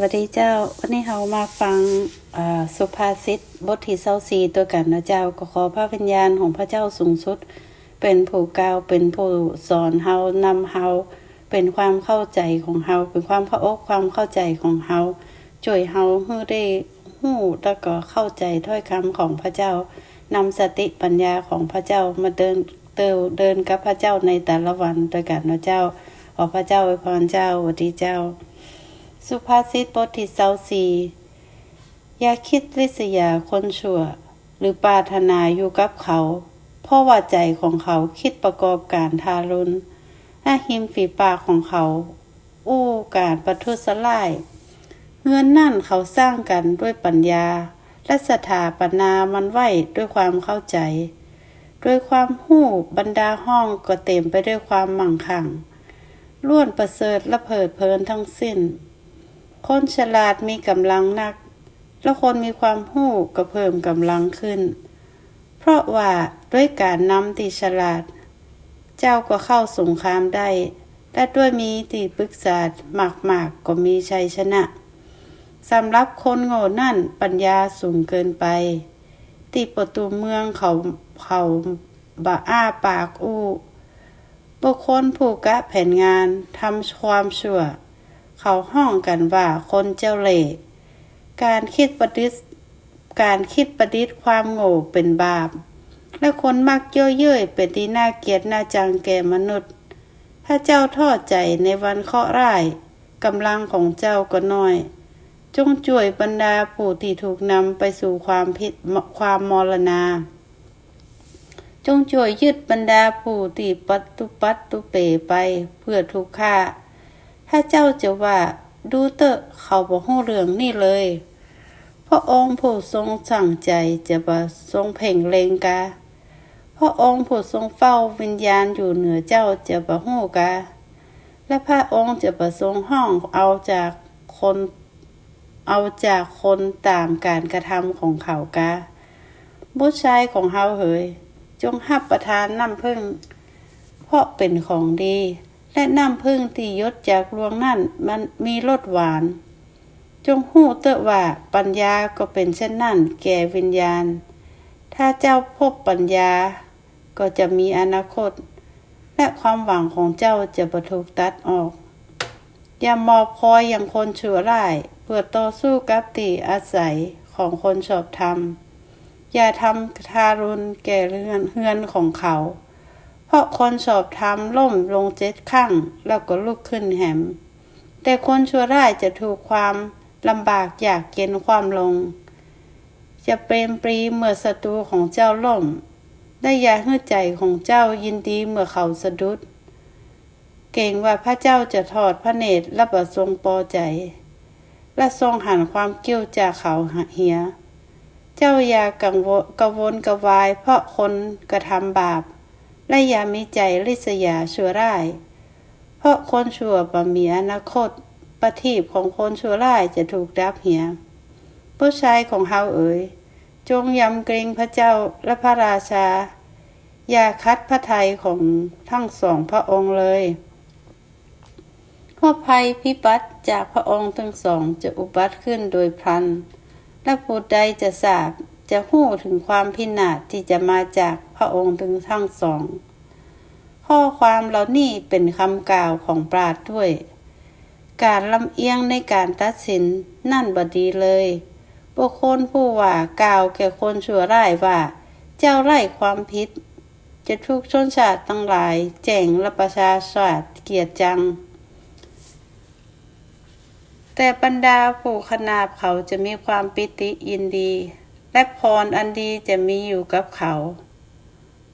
วัสดีเจ้า วันนี้เรามาฟังสุภาษิตบทที่เศร้าสีตัวกันนะเจ้าก็ขอพระวิญญาณของพระเจ้าสูงสุด เป็นผู้กล่าวเป็นผู้สอนเฮานำเฮาเป็นความเข้าใจของเฮาเป็นความเข้าอกความเข้าใจของเฮาช่วยเฮาให้ได้หู้แล้วก็เข้าใจถ้อยคำของพระเจ้านำสติปัญญาของพระเจ้ามาเดินเติวเดินกับพระเจ้าในแต่ละวันด้วกันนะเจ้าขอพระเจ้าอวยพรเจ้าสวัสดีเจ้า สุภาษิตบทที่เศร้าสีอย่าคิดริษยาคนชั่ว หรือปารถนาอยู่กับเขา เพราะว่าใจของเขาคิดประกอบการทารุณและหิมฝีปากของเขา อู้การประทุษร้ายเงื่อนนั่นเขาสร้างกันด้วยปัญญา และสถาปนามันไว้ด้วยความเข้าใจ ด้วยความหู้บรรดาห้องก็เต็มไปด้วยความมั่งคั่งล้วนประเสริฐและเพิดเพลินทั้งสิ้น คนฉลาดมีกำลังนัก และคนมีความหู้ก็เพิ่มกำลังขึ้น เพราะว่าด้วยการนำตีฉลาด เจ้าก็เข้าสงครามได้ และด้วยมีตีปรึกษาหมากๆกก็มีชัยชนะสำหรับคนโง่นั่นปัญญาสูงเกินไปตีประตูเมืองเขาเขาบะอ้าปากอู้บุคคลผู้กะแผนงานทำความชั่ว เขาห้องกันว่าคนเจ้าเล่ห์การคิดประดิษฐ์การคิดประดิษฐ์ความโง่เป็นบาป และคนมักเย่อเย้ยเป็นที่น่าเกลียดน่าจังแก่มนุษย์ ถ้าเจ้าทอดใจในวันเคราะห์ร้ายกำลังของเจ้าก็น้อย จงช่วยบรรดาผู้ที่ถูกนำไปสู่ความผิดความมรณา จงช่วยยึดบรรดาผู้ที่ปัตตุปัตตุเปไปเพื่อถูกฆ่า ถ้าเจ้าจะว่าดูเตอะเขาบอกหูเรื่องนี่เลย พระองค์ผู้ทรงสั่งใจจะประทรงเพ่งเลงกาพระองค์ผู้ทรงเฝ้าวิญญาณอยู่เหนือเจ้าจะประหูกาและพระองค์จะประทรงห้องเอาจากคนเอาจากคนตามการกระทำของเขากาบุตรชายของเฮาเฮยจงหับประทานน้ำพึ่ง เพราะเป็นของดี และน้ำพึ่งที่ยศจากรวงนั่นมันมีรสหวาน จงหู้เตอะว่าปัญญาก็เป็นเช่นนั่นแก่วิญญาณ ถ้าเจ้าพบปัญญา ก็จะมีอนาคต และความหวังของเจ้าจะประถูกตัดออก อย่ามอบคอยอย่างคนชั่วร้ายเพื่อต่อสู้กับตีอาศัยของคนชอบธรรม อย่าทำทารุณแก่เรือนเฮือนของเขา ราะคนชอบธรรมล่มลงเจ็ดข้างแล้วก็ลุกขึ้นแหม แต่คนชั่วร้ายจะถูกความลำบากอยากเกณฑ์ความลง จะเปรมปรีเมื่อศัตรูของเจ้าล่ม ได้ยาหื้อใจของเจ้ายินดีเมื่อเขาสะดุด เก่งว่าพระเจ้าจะทอดพระเนตรและประทรงปอใจ และทรงหันความเกี้ยวจากเขาเหีย เจ้าอย่ากังวลกวนกวายเพราะคนกระทำบาป และอย่ามีใจริษยาชั่วร้าย เพราะคนชั่วบ่มีอนาคต ประทีปของคนชั่วร้ายจะถูกดับเหียผู้ชายของเฮาเอ๋ย จงยำเกรงพระเจ้าและพระราชา อย่าคัดพระทัยของทั้งสองพระองค์เลยเพราะภัยพิบัติจากพระองค์ทั้งสองจะอุบัติขึ้นโดยพลัน และผู้ใดจะทราบ จะหู้ถึงความพินาศที่จะมาจากพระองค์ถึงทั้งสอง ข้อความเหล่านี้เป็นคำกล่าวของปราดด้วย การลำเอียงในการตัดสินนั่นบดีเลยบุคคลผู้ว่ากล่าวแก่คนชั่วร้ายว่า เจ้าไร้ความผิดจะทุกชนชาติทั้งหลาย แจ้งและประชาชาติเกียรติจัง แต่บรรดาผู้ขนาบเขาจะมีความปิติยินดี และพรอันดีจะมีอยู่กับเขา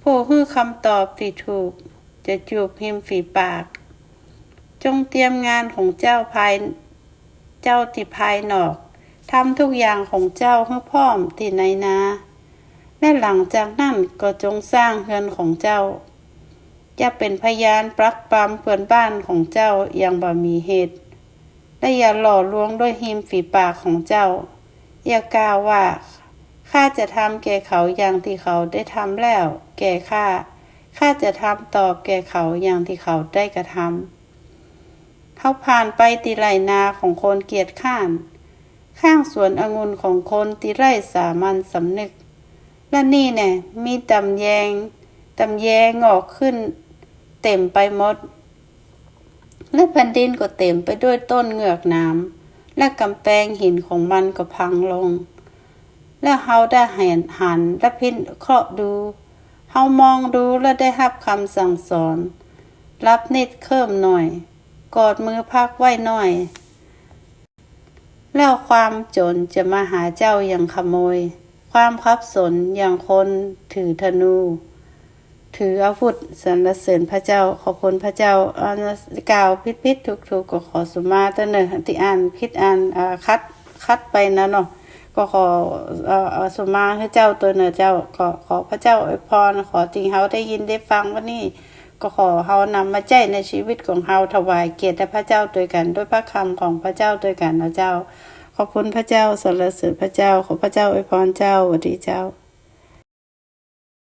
ผู้ฮื้อคำตอบที่ถูก จะจูบหิมฝีปาก จงเตรียมงานของเจ้าภาย เจ้าที่ภายนอกทำทุกอย่างของเจ้าให้พร้อมที่ในนาและหลังจากนั้นก็จงสร้างเฮือนของเจ้า จะเป็นพยานปรักปรำเพื่อนบ้านของเจ้าอย่างบ่มีเหตุ และอย่าหล่อลวงด้วยหิมฝีปากของเจ้า อย่ากล่าวว่า ข้าจะทำแก่เขาอย่างที่เขาได้ทำแล้ว แก่ข้า ข้าจะทำตอบแก่เขาอย่างที่เขาได้กระทำเฮาผ่านไปติไรนาของคนเกียจข้าน ข้างสวนองุ่นของคนติไร่สามัญสำนึก และนี่แน่มีตำแยงตำแยงออกขึ้น เต็มไปหมด และแผ่นดินก็เต็มไปด้วยต้นเหงือกน้ำและกำแพงหินของมันก็พังลง และเฮาได้เห็นหันและพินเคราะห์ดูเฮามองดูและได้รับคำสั่งสอน รับนิดเคิมหน่อย กอดมือพักไว้หน่อย แล้วความจนจะมาหาเจ้าอย่างขโมย ความคับสนอย่างคนถือธนู ถืออาวุธสรรเสริญพระเจ้าขอบคุณพระเจ้าอากล่าวพิษพิษทุกทุกๆก็ขอสุมาตเนอที่อ่านพิษอ่านอ่าคัดคัดไปนะเนาะ ก็ขอเอ่อสุมาให้เจ้าตัวเนอเจ้าขอขอพระเจ้าอวยพรขอจริงเฮาได้ยินได้ฟังวันนี้ก็ขอเฮานำมาใจในชีวิตของเฮาถวายเกียรติพระเจ้าด้วยกัน ด้วยพระคำของพระเจ้าด้วยกันนะเจ้า ขอบคุณพระเจ้าสรรเสริญพระเจ้าขอพระเจ้าอวยพรเจ้าสวัสดีเจ้า